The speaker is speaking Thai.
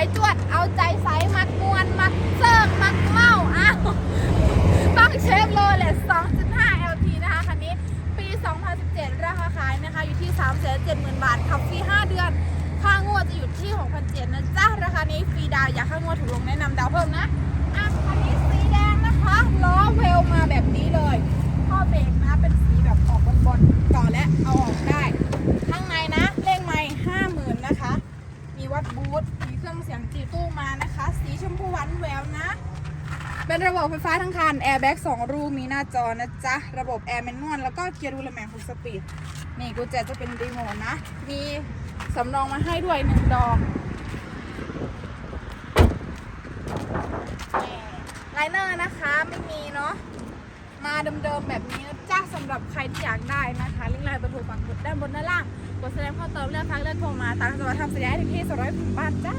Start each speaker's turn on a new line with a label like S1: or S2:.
S1: ายจวด เอาใจใสมักมวน มักเซิร์กมักเมาอ้าวต้องเชฟโรเลส2.5 LT นะคะคันนี้ปี 2017 ราคาขายนะคะ อยู่ที่ 370,000 บาท ขับฟรี 5 เดือน ค่างวดจะอยู่ที่ 6,700นะจ๊ะ ราคานี้ฟรีดาว อยากค่างวดถูกลงแนะนำดาวเพิ่มนะคันนี้สีแดงนะคะล้อเวลมาแบบนี้เลยข้อเบรกนะเป็นสีแบบออกบนๆต่อและเอาออกได้ ข้างในนะเลขไม่ห้าหมื่นนะคะ มี วัดบูธมีเครื่องเสียงจีตู้มานะคะ สีชมพูหวานแหววนะ เป็นระบบไฟฟ้าทั้งคันแอร์แบ็กสองรูมีหน้าจอนะจ๊ะ ระบบแอร์แมนนวลแล้วก็เกียร์รูลแมงคุสปีด นี่กุญแจจะเป็นรีโมทนะ มีสำรองมาให้ด้วยหนึ่งดอกไลเนอร์นะคะไม่มีเนาะมาเดิมๆแบบนี้นะจ๊ะสำหรับใครที่อยากได้นะคะลิงก์ไลน์เบอร์โทรฝังกดด้านบนด้านล่าง กดแสดงข้อเติมเลือกพักเลือกโทรมาตามจังหวัดทำสัญญาที่ที่สร้อยบาทจ้า